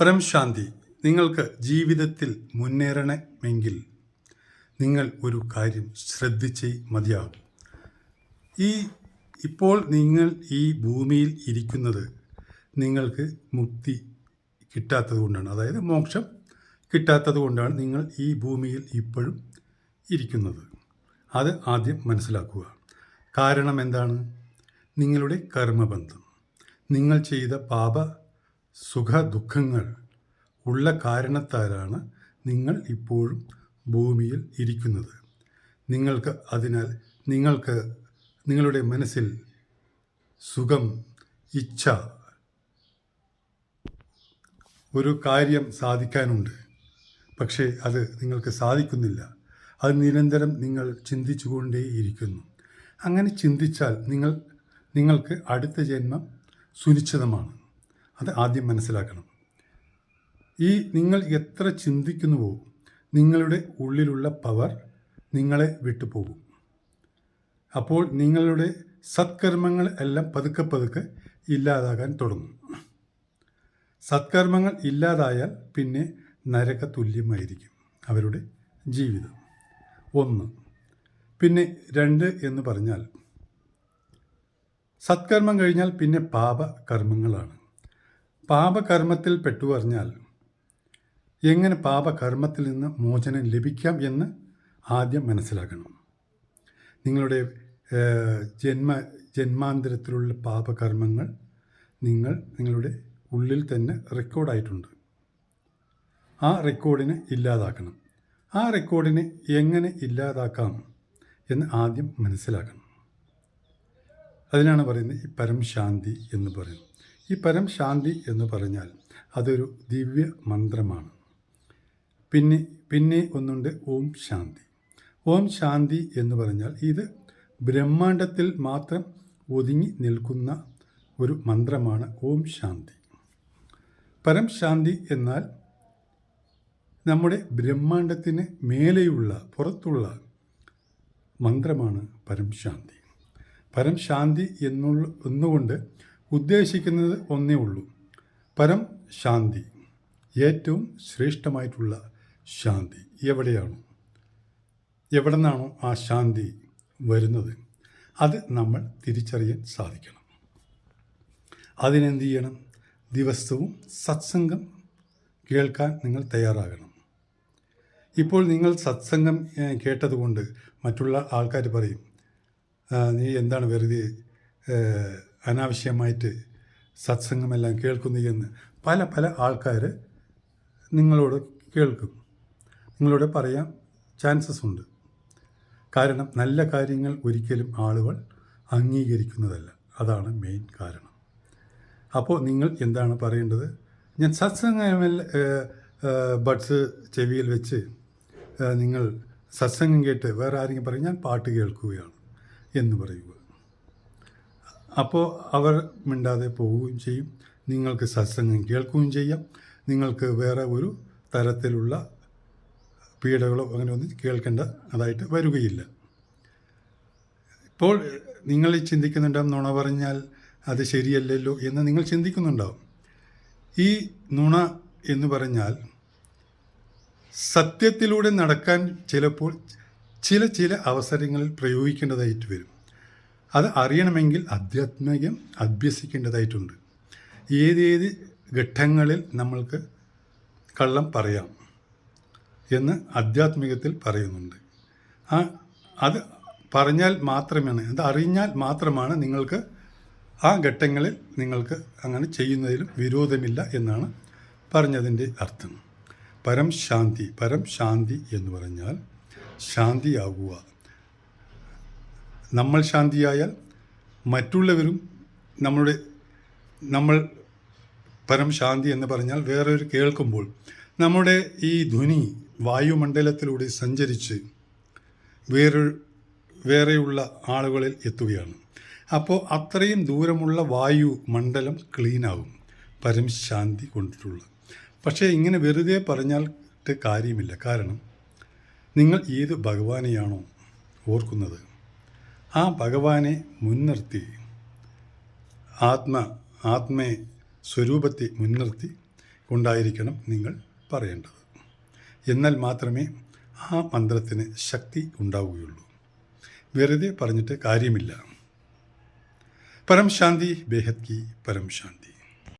പരം ശാന്തി നിങ്ങൾക്ക് ജീവിതത്തിൽ മുന്നേറണമെങ്കിൽ നിങ്ങൾ ഒരു കാര്യം ശ്രദ്ധിച്ചേ മതിയാകും. ഈ ഇപ്പോൾ നിങ്ങൾ ഈ ഭൂമിയിൽ ഇരിക്കുന്നത് നിങ്ങൾക്ക് മുക്തി കിട്ടാത്തത് കൊണ്ടാണ്. അതായത് മോക്ഷം കിട്ടാത്തത് കൊണ്ടാണ് നിങ്ങൾ ഈ ഭൂമിയിൽ ഇപ്പോഴും ഇരിക്കുന്നത്. അത് ആദ്യം മനസ്സിലാക്കുക. കാരണം എന്താണ്? നിങ്ങളുടെ കർമ്മബന്ധം. നിങ്ങൾ ചെയ്ത പാപ സുഖ ദുഃഖങ്ങൾ ഉള്ള കാരണത്താലാണ് നിങ്ങൾ ഇപ്പോഴും ഭൂമിയിൽ ഇരിക്കുന്നത്. നിങ്ങൾക്ക് അതിനാൽ നിങ്ങൾക്ക് നിങ്ങളുടെ മനസ്സിൽ സുഖം ഇച്ഛ ഒരു കാര്യം സാധിക്കാനുണ്ട്. പക്ഷേ അത് നിങ്ങൾക്ക് സാധിക്കുന്നില്ല. അത് നിരന്തരം നിങ്ങൾ ചിന്തിച്ചുകൊണ്ടേയിരിക്കുന്നു അങ്ങനെ ചിന്തിച്ചാൽ നിങ്ങൾ നിങ്ങൾക്ക് അടുത്ത ജന്മം സുനിശ്ചിതമാണ്. അത് ആദ്യം മനസ്സിലാക്കണം. ഈ നിങ്ങൾ എത്ര ചിന്തിക്കുന്നുവോ നിങ്ങളുടെ ഉള്ളിലുള്ള പവർ നിങ്ങളെ വിട്ടുപോകും. അപ്പോൾ നിങ്ങളുടെ സത്കർമ്മങ്ങൾ എല്ലാം പതുക്കെ പതുക്കെ ഇല്ലാതാകാൻ തുടങ്ങും. സത്കർമ്മങ്ങൾ ഇല്ലാതായാൽ പിന്നെ നരക തുല്യമായിരിക്കും അവരുടെ ജീവിതം. ഒന്ന്. പിന്നെ രണ്ട് എന്ന് പറഞ്ഞാൽ സത്കർമ്മം കഴിഞ്ഞാൽ പിന്നെ പാപകർമ്മങ്ങളാണ്. പാപകർമ്മത്തിൽ പെട്ടു പറഞ്ഞാൽ എങ്ങനെ പാപകർമ്മത്തിൽ നിന്ന് മോചനം ലഭിക്കാം എന്ന് ആദ്യം മനസ്സിലാക്കണം. നിങ്ങളുടെ ജന്മ ജന്മാന്തരത്തിലുള്ള പാപകർമ്മങ്ങൾ നിങ്ങൾ നിങ്ങളുടെ ഉള്ളിൽ തന്നെ റെക്കോർഡായിട്ടുണ്ട്. ആ റെക്കോർഡിനെ ഇല്ലാതാക്കണം. ആ റെക്കോർഡിനെ എങ്ങനെ ഇല്ലാതാക്കാം എന്ന് ആദ്യം മനസ്സിലാക്കണം. അതിനാണ് പറയുന്നത് ഈ പരം ശാന്തി എന്ന് പറയുന്നത്. ഈ പരം ശാന്തി എന്ന് പറഞ്ഞാൽ അതൊരു ദിവ്യ മന്ത്രമാണ്. പിന്നെ പിന്നെ ഒന്നുണ്ട് ഓം ശാന്തി. ഓം ശാന്തി എന്ന് പറഞ്ഞാൽ ഇത് ബ്രഹ്മാണ്ടത്തിൽ മാത്രം ഒതുങ്ങി നിൽക്കുന്ന ഒരു മന്ത്രമാണ് ഓം ശാന്തി. പരം ശാന്തി എന്നാൽ നമ്മുടെ ബ്രഹ്മാണ്ടത്തിന് മേലെയുള്ള പുറത്തുള്ള മന്ത്രമാണ് പരം ശാന്തി. പരം ശാന്തി എന്നുള്ള എന്നുകൊണ്ട് ഉദ്ദേശിക്കുന്നത് ഒന്നേ ഉള്ളൂ. പരം ശാന്തി. ഏറ്റവും ശ്രേഷ്ഠമായിട്ടുള്ള ശാന്തി എവിടെയാണോ? എവിടെ നിന്നാണോ ആ ശാന്തി വരുന്നത്. അത് നമ്മൾ തിരിച്ചറിയാൻ സാധിക്കണം. അതിനെന്ത് ചെയ്യണം? ദിവസവും സത്സംഗം കേൾക്കാൻ നിങ്ങൾ തയ്യാറാകണം. ഇപ്പോൾ നിങ്ങൾ സത്സംഗം കേട്ടതുകൊണ്ട് മറ്റുള്ള ആൾക്കാർ പറയും നീ എന്താണ് വെറുതെ അനാവശ്യമായിട്ട് സത്സംഗമെല്ലാം കേൾക്കുന്നു എന്ന് പല പല ആൾക്കാർ നിങ്ങളോട് കേൾക്കും. നിങ്ങളോട് പറയാൻ ചാൻസസ് ഉണ്ട്. കാരണം നല്ല കാര്യങ്ങൾ ഒരിക്കലും ആളുകൾ അംഗീകരിക്കുന്നതല്ല. അതാണ് മെയിൻ കാരണം. അപ്പോൾ നിങ്ങൾ എന്താണ് പറയേണ്ടത്? ഞാൻ സത്സംഗമൽ ബഡ്സ് ചെവിയിൽ വെച്ച് നിങ്ങൾ സത്സംഗം കേട്ട് വേറെ ആരെങ്കിലും പറയും ഞാൻ പാട്ട് കേൾക്കുകയാണ് എന്ന് പറയുക. അപ്പോൾ അവർ മിണ്ടാതെ പോവുകയും ചെയ്യും. നിങ്ങൾക്ക് സത്സംഗം കേൾക്കുകയും ചെയ്യാം. നിങ്ങൾക്ക് വേറെ ഒരു തരത്തിലുള്ള പീഡകളോ അങ്ങനെ ഒന്നും കേൾക്കേണ്ട അതായിട്ട് വരികയില്ല. ഇപ്പോൾ നിങ്ങൾ ചിന്തിക്കുന്നുണ്ടാവും നുണ പറഞ്ഞാൽ അത് ശരിയല്ലല്ലോ എന്ന് നിങ്ങൾ ചിന്തിക്കുന്നുണ്ടാവും. ഈ നുണ എന്ന് പറഞ്ഞാൽ സത്യത്തിലൂടെ നടക്കാൻ ചിലപ്പോൾ ചില ചില അവസരങ്ങളിൽ പ്രയോഗിക്കേണ്ടതായിട്ട് വരും. അത് അറിയണമെങ്കിൽ ആധ്യാത്മികം അഭ്യസിക്കേണ്ടതായിട്ടുണ്ട്. ഏതേത് ഘട്ടങ്ങളിൽ നമ്മൾക്ക് കള്ളം പറയാം എന്ന് ആധ്യാത്മികത്തിൽ പറയുന്നുണ്ട്. ആ അത് പറഞ്ഞാൽ മാത്രമാണ് അത് അറിഞ്ഞാൽ മാത്രമാണ് നിങ്ങൾക്ക് ആ ഘട്ടങ്ങളിൽ നിങ്ങൾക്ക് അങ്ങനെ ചെയ്യുന്നതിലും വിരോധമില്ല എന്നാണ് പറഞ്ഞതിന്റെ അർത്ഥം. പരം ശാന്തി പരം ശാന്തി എന്ന് പറഞ്ഞാൽ ശാന്തിയാകുക നമ്മൾ ശാന്തിയായാൽ മറ്റുള്ളവരും നമ്മുടെ നമ്മൾ പരം ശാന്തി എന്ന് പറഞ്ഞാൽ വേറൊരു കേൾക്കുമ്പോൾ നമ്മുടെ ഈ ധ്വനി വായുമണ്ഡലത്തിലൂടെ സഞ്ചരിച്ച് വേറൊരു വേറെയുള്ള ആളുകളിൽ എത്തുകയാണ്. അപ്പോൾ അത്രയും ദൂരമുള്ള വായു മണ്ഡലം ക്ലീനാകും പരം ശാന്തി കൊണ്ടിട്ടുള്ള. പക്ഷേ ഇങ്ങനെ വെറുതെ പറഞ്ഞാൽ കാര്യമില്ല. കാരണം നിങ്ങൾ ഏത് ഭഗവാനെയാണോ ഓർക്കുന്നത്? ആ ഭഗവാനെ മുൻനിർത്തി. ആത്മ ആത്മേ സ്വരൂപത്തെ മുൻനിർത്തി കൊണ്ടായിരിക്കണം നിങ്ങൾ പറയേണ്ടത്. എന്നാൽ മാത്രമേ ആ മന്ത്രത്തിന് ശക്തി ഉണ്ടാവുകയുള്ളൂ. വെറുതെ പറഞ്ഞിട്ട് കാര്യമില്ല. പരം ശാന്തി ബേഹത് കി പരം ശാന്തി.